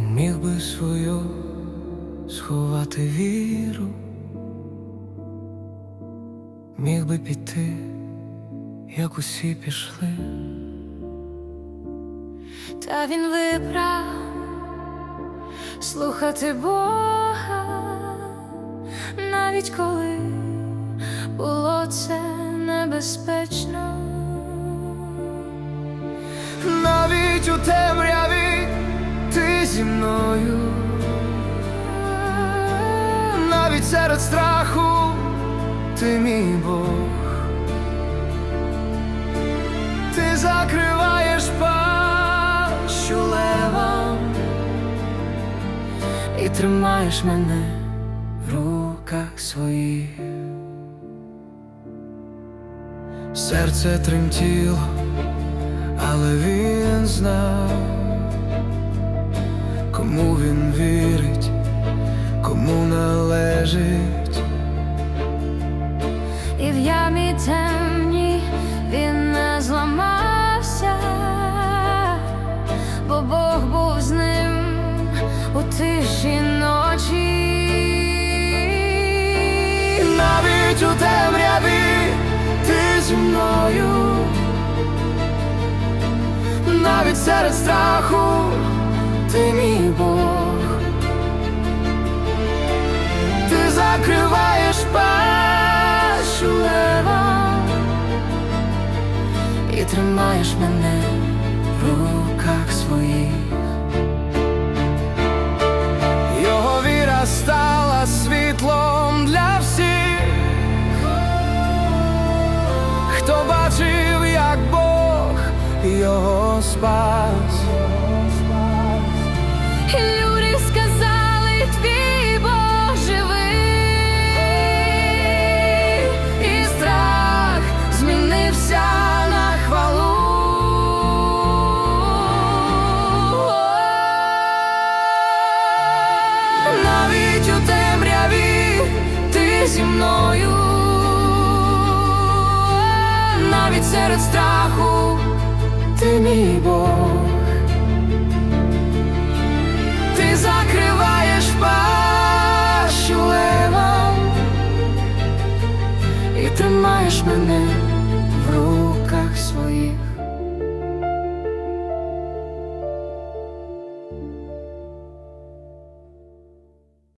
міг би свою сховати віру, міг би піти, як усі пішли. Та він вибрав слухати Бога, навіть коли було це небезпечно. Навіть у темряві зі мною, навіть серед страху ти мій Бог, ти закриваєш пащу левам і тримаєш мене в руках своїх. Серце тремтіло але він знав, кому він вірить, кому належить. І в ямі темній він не зламався, бо Бог був з ним у тиші ночі. Навіть у темряві ти зі мною, навіть серед страху ти мій Бог, ти закриваєш пащу лева і тримаєш мене в руках своїх. Його віра стала світлом для всіх, хто бачив, як Бог його спас. Люди сказали, твій Бог живий, і страх змінився на хвалу. Навіть у темряві ти зі мною, навіть серед страху ти мій Бог, тримаєш мене в руках своїх.